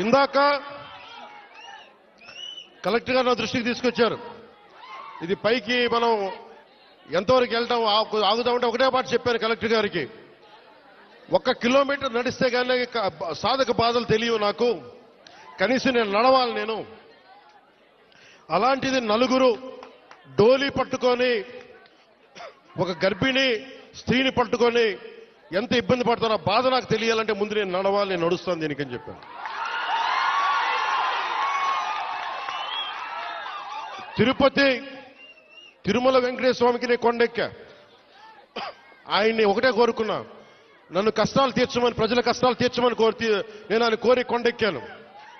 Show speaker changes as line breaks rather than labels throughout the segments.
ఇందాక కలెక్టర్ గారు నా దృష్టికి తీసుకొచ్చారు. ఇది పైకి మనం ఎంతవరకు వెళ్ళటం ఆగుదామంటే ఒకటే మాట చెప్పారు కలెక్టర్ గారికి. ఒక్క కిలోమీటర్ నడిస్తే కానీ సాధక బాధలు తెలియవు నాకు. కనీసం నేను నడవాలి నేను. అలాంటిది నలుగురు డోలీ పట్టుకొని ఒక గర్భిణి స్త్రీని పట్టుకొని ఎంత ఇబ్బంది పడుతున్నా బాధ నాకు తెలియాలంటే ముందు నేను నడవాలి నేను నడుస్తాను దీనికని చెప్పాను తిరుపతి తిరుమల వెంకటేశ్వర స్వామికి నేను కొండెక్కా. ఆయన్ని ఒకటే కోరుకున్నా. నన్ను కష్టాలు తీర్చమని ప్రజల కష్టాలు తీర్చమని కోరి నేను ఆయన కోరి కొండెక్కాను.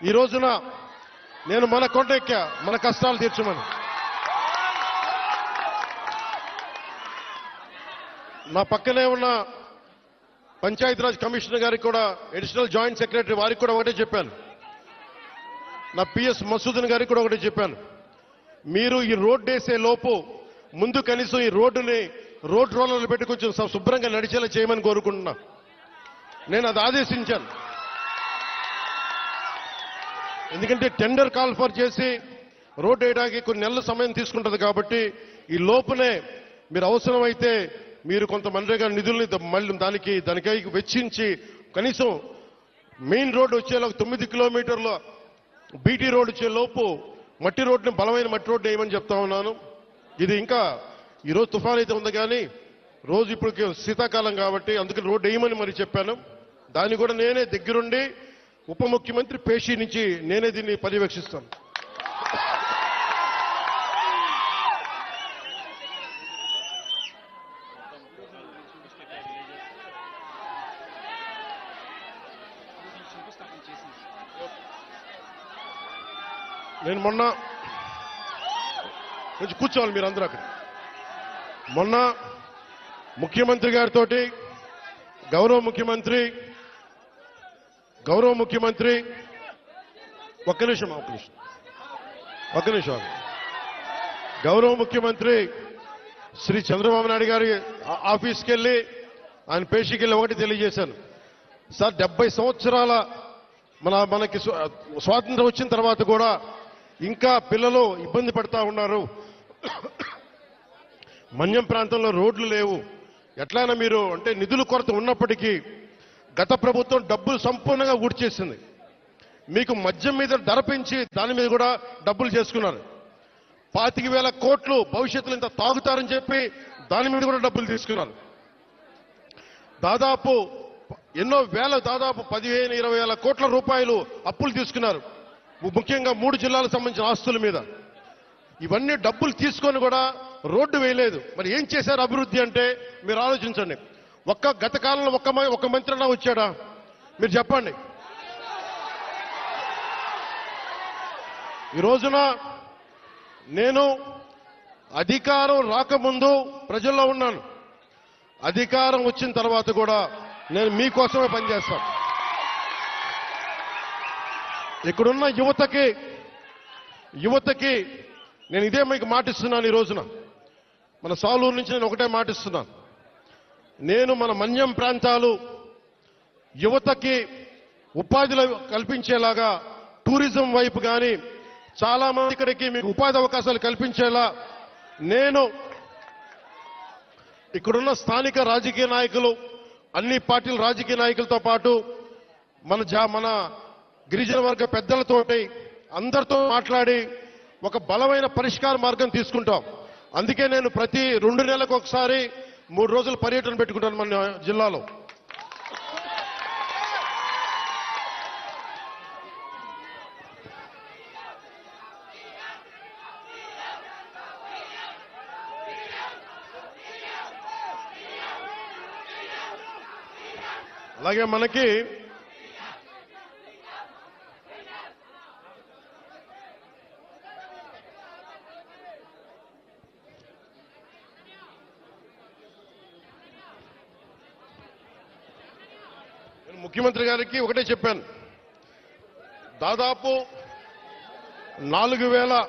ఈ రోజున నేను మన కొండెక్కా మన కష్టాలు తీర్చమని. నా పక్కనే ఉన్న పంచాయతీరాజ్ కమిషనర్ గారికి కూడా అడిషనల్ జాయింట్ సెక్రటరీ వారికి కూడా ఒకటే చెప్పాను. నా పిఎస్ మసూదన్ గారికి కూడా ఒకటే చెప్పాను. మీరు ఈ రోడ్డు వేసే లోపు ముందు కనీసం ఈ రోడ్డుని రోడ్ రోలర్లు పెట్టి కొంచెం శుభ్రంగా నడిచేలా చేయమని కోరుకుంటున్నా. నేను అది ఆదేశించాను. ఎందుకంటే టెండర్ కాల్ ఫర్ చేసి రోడ్ వేయడానికి కొన్ని నెలల సమయం తీసుకుంటుంది కాబట్టి ఈ లోపునే మీరు అవసరమైతే మీరు కొంత మనరేగా నిధుల్ని మళ్ళీ దానికి దానికై వెచ్చించి కనీసం మెయిన్ రోడ్ వచ్చేలా తొమ్మిది కిలోమీటర్ల బీటీ రోడ్ వచ్చే లోపు మట్టి రోడ్ని బలమైన మట్టి రోడ్డు వేయమని చెప్తా ఉన్నాను. ఇది ఇంకా ఈరోజు తుఫాన్ అయితే ఉంది కానీ రోజు ఇప్పుడు శీతాకాలం కాబట్టి అందుకని రోడ్డు వేయమని మరి చెప్పాను. దాన్ని కూడా నేనే దగ్గరుండి ఉప ముఖ్యమంత్రి పేషీ నుంచి నేనే దీన్ని పర్యవేక్షిస్తాను. నేను మొన్న కొంచెం కూర్చోవాలి మీరు అందరూ అక్కడ. మొన్న ముఖ్యమంత్రి గారితో గౌరవ ముఖ్యమంత్రి గౌరవ ముఖ్యమంత్రి ఒక్క నిమిషం ఒక్క నిమిషం. ఒక్క నిమిషం గౌరవ ముఖ్యమంత్రి శ్రీ చంద్రబాబు నాయుడు గారి ఆఫీస్కి వెళ్ళి ఆయన పేషీకి వెళ్ళి ఒకటి తెలియజేశాను. సార్ డెబ్బై సంవత్సరాల మన మనకి స్వాతంత్రం వచ్చిన తర్వాత కూడా ఇంకా పిల్లలు ఇబ్బంది పడతా ఉన్నారు. మన్యం ప్రాంతంలో రోడ్లు లేవు. ఎట్లయినా మీరు అంటే నిధుల కొరత ఉన్నప్పటికీ గత ప్రభుత్వం డబ్బులు సంపూర్ణంగా ఊడ్చేసింది. మీకు మద్యం మీద ధర పెంచి దాని మీద కూడా డబ్బులు చేసుకున్నారు. పాతిక వేల కోట్లు భవిష్యత్తులో ఇంత తాగుతారని చెప్పి దాని మీద కూడా డబ్బులు తీసుకున్నారు. దాదాపు ఎన్నో వేల దాదాపు పదిహేను ఇరవై వేల కోట్ల రూపాయలు అప్పులు తీసుకున్నారు. ముఖ్యంగా మూడు జిల్లాలకు సంబంధించిన ఆస్తుల మీద. ఇవన్నీ డబ్బులు తీసుకొని కూడా రోడ్డు వేయలేదు. మరి ఏం చేశారు అభివృద్ధి అంటే? మీరు ఆలోచించండి. ఒక్క గత కాలంలో ఒక్క ఒక ఒక్క మంత్రి అన్నా వచ్చాడా? మీరు చెప్పండి. ఈ రోజున నేను అధికారం రాకముందు ప్రజల్లో ఉన్నాను. అధికారం వచ్చిన తర్వాత కూడా నేను మీకోసమే పనిచేస్తాను. ఇక్కడున్న యువతకి యువతకి నేను ఇదే మీకు మాటిస్తున్నాను ఈ రోజున. మన సాలూరు నుంచి నేను ఒకటే మాటిస్తున్నాను. నేను మన మన్యం ప్రాంతాలు యువతకి ఉపాధిలో కల్పించేలాగా టూరిజం వైపు కానీ చాలా మంది ఇక్కడికి మీకు ఉపాధి అవకాశాలు కల్పించేలా నేను ఇక్కడున్న స్థానిక రాజకీయ నాయకులు అన్ని పార్టీల రాజకీయ నాయకులతో పాటు మన జా మన గిరిజన వర్గ పెద్దలతోటి అందరితో మాట్లాడి ఒక బలమైన పరిష్కార మార్గం తీసుకుంటాం. అందుకే నేను ప్రతి రెండు నెలలకు ఒకసారి మూడు రోజులు పర్యటన పెట్టుకుంటాను మన జిల్లాలో. అలాగే మనకి ముఖ్యమంత్రి గారికి ఒకటే చెప్పాను. దాదాపు నాలుగు వేల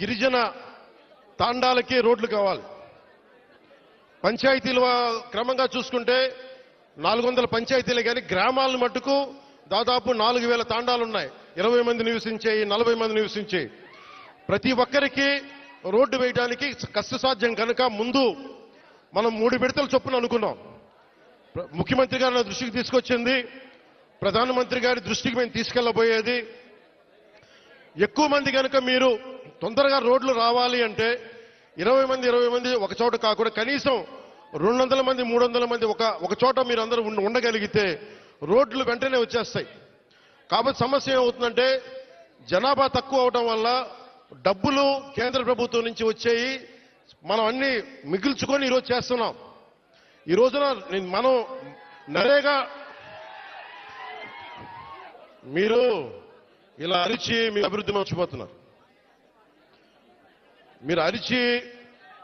గిరిజన తాండాలకి రోడ్లు కావాలి. పంచాయతీలు క్రమంగా చూసుకుంటే నాలుగు వందల పంచాయతీలు కానీ గ్రామాలను మట్టుకు దాదాపు నాలుగు వేల తాండాలు ఉన్నాయి ఇరవై మంది నివసించే నలభై మంది నివసించే. ప్రతి ఒక్కరికి రోడ్డు వేయడానికి కష్టసాధ్యం కనుక ముందు మనం మూడు విడతల చొప్పున అనుకున్నాం. ముఖ్యమంత్రి గారి నా దృష్టికి తీసుకొచ్చింది. ప్రధానమంత్రి గారి దృష్టికి మేము తీసుకెళ్ళబోయేది ఎక్కువ మంది కనుక మీరు తొందరగా రోడ్లు రావాలి అంటే ఇరవై మంది ఇరవై మంది ఒక చోట కాకుండా కనీసం రెండు వందల మంది మూడు వందల మంది ఒక ఒక చోట మీరు అందరూ ఉండగలిగితే రోడ్లు వెంటనే వచ్చేస్తాయి. కాబట్టి సమస్య ఏమవుతుందంటే జనాభా తక్కువ అవడం వల్ల డబ్బులు కేంద్ర ప్రభుత్వం నుంచి వచ్చేయి. మనం అన్ని మిగిల్చుకొని ఈరోజు చేస్తున్నాం. ఈ రోజున నేను- మనం నరేగా మీరు ఇలా అరిచి మీ అభివృద్ధి మర్చిపోతున్నారు. మీరు అరిచి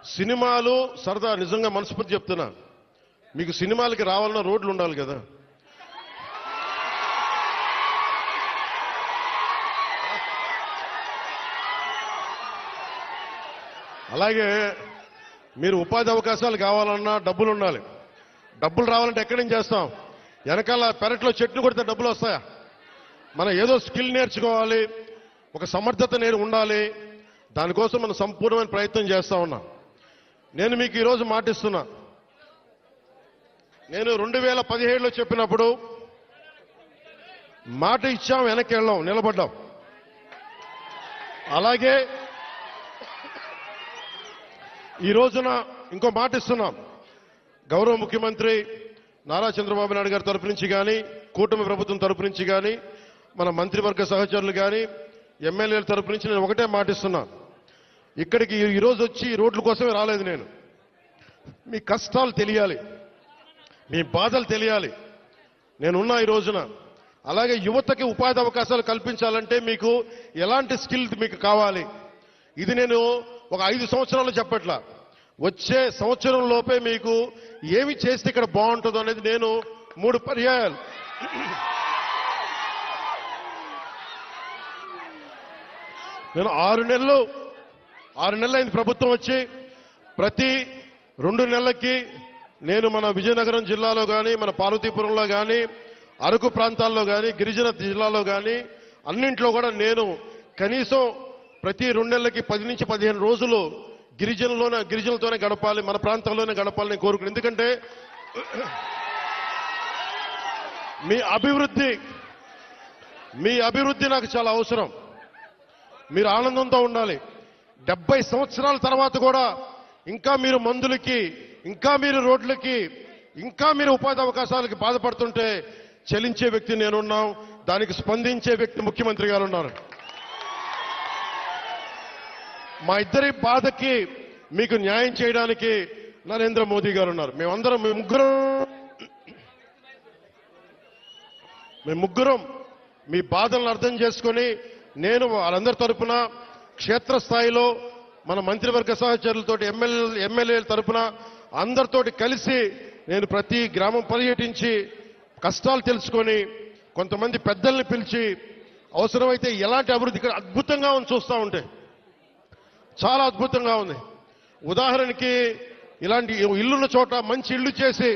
సినిమాలు సరదా నిజంగా మనస్ఫూర్తి చెప్తున్నా మీకు సినిమాలకి రావాలన్న రోడ్లు ఉండాలి కదా. అలాగే మీరు ఉపాధి అవకాశాలు కావాలన్నా డబ్బులు ఉండాలి. డబ్బులు రావాలంటే ఎక్కడి నుంచి చేస్తాం? వెనకాల పెరట్లో చెట్లు కొడితే డబ్బులు వస్తాయా? మనం ఏదో స్కిల్ నేర్చుకోవాలి ఒక సమర్థత నేను ఉండాలి. దానికోసం మనం సంపూర్ణమైన ప్రయత్నం చేస్తా ఉన్నాం. నేను మీకు ఈరోజు మాటిస్తున్నా. నేను రెండు వేల పదిహేడులో చెప్పినప్పుడు మాట ఇచ్చాం వెనక్కి వెళ్ళాం నిలబడ్డాం. అలాగే ఈ రోజున ఇంకో మాట ఇస్తున్నాం. గౌరవ ముఖ్యమంత్రి నారా చంద్రబాబు నాయుడు గారి తరపు నుంచి కానీ కూటమి ప్రభుత్వం తరపు నుంచి కానీ మన మంత్రివర్గ సహచరులు కానీ ఎమ్మెల్యేల తరపు నుంచి నేను ఒకటే మాటిస్తున్నాను ఇక్కడికి ఈరోజు వచ్చి ఈ రోడ్ల కోసమే రాలేదు నేను. మీ కష్టాలు తెలియాలి. మీ బాధలు తెలియాలి. నేనున్నా ఈ రోజున. అలాగే యువతకి ఉపాధి అవకాశాలు కల్పించాలంటే మీకు ఎలాంటి స్కిల్ మీకు కావాలి? ఇది నేను ఒక ఐదు సంవత్సరాలు చెప్పట్లా. వచ్చే సంవత్సరం లోపే మీకు ఏమి చేస్తే ఇక్కడ బాగుంటుందో అనేది నేను మూడు పర్యాయాలు. నేను ఆరు నెలలు ఆరు నెలలు అయింది ప్రభుత్వం వచ్చి. ప్రతి రెండు నెలలకి నేను మన విజయనగరం జిల్లాలో కానీ మన పార్వతీపురంలో కానీ అరకు ప్రాంతాల్లో కానీ గిరిజన జిల్లాలో కానీ అన్నింట్లో కూడా నేను కనీసం ప్రతి రెండేళ్ళకి పది నుంచి పదిహేను రోజులు గిరిజనులోనే గిరిజనులతోనే గడపాలి మన ప్రాంతంలోనే గడపాలని కోరుకుని కోరుకున్నాను. ఎందుకంటే మీ అభివృద్ధి మీ అభివృద్ధి నాకు చాలా అవసరం. మీరు ఆనందంతో ఉండాలి. డెబ్బై సంవత్సరాల తర్వాత కూడా ఇంకా మీరు మందులకి ఇంకా మీరు రోడ్లకి ఇంకా మీరు ఉపాధి అవకాశాలకి బాధపడుతుంటే చెలించే వ్యక్తి నేనున్నాం. దానికి స్పందించే వ్యక్తి ముఖ్యమంత్రి గారు ఉన్నారు. మా ఇద్దరి బాధకి మీకు న్యాయం చేయడానికి నరేంద్ర మోదీ గారు ఉన్నారు. మేమందరం మేము ముగ్గురం. మేము ముగ్గురం మీ బాధలను అర్థం చేసుకొని నేను వాళ్ళందరి తరపున క్షేత్రస్థాయిలో మన మంత్రివర్గ సహచరులతో ఎమ్మెల్యే ఎమ్మెల్యేల తరపున అందరితోటి కలిసి నేను ప్రతి గ్రామం పర్యటించి కష్టాలు తెలుసుకొని కొంతమంది పెద్దల్ని పిలిచి అవసరమైతే ఎలాంటి అభివృద్ధి అద్భుతంగా ఉంది చూస్తూ ఉంటే చాలా అద్భుతంగా ఉంది. ఉదాహరణకి ఇలాంటి ఇల్లున్న చోట మంచి ఇల్లు చేసి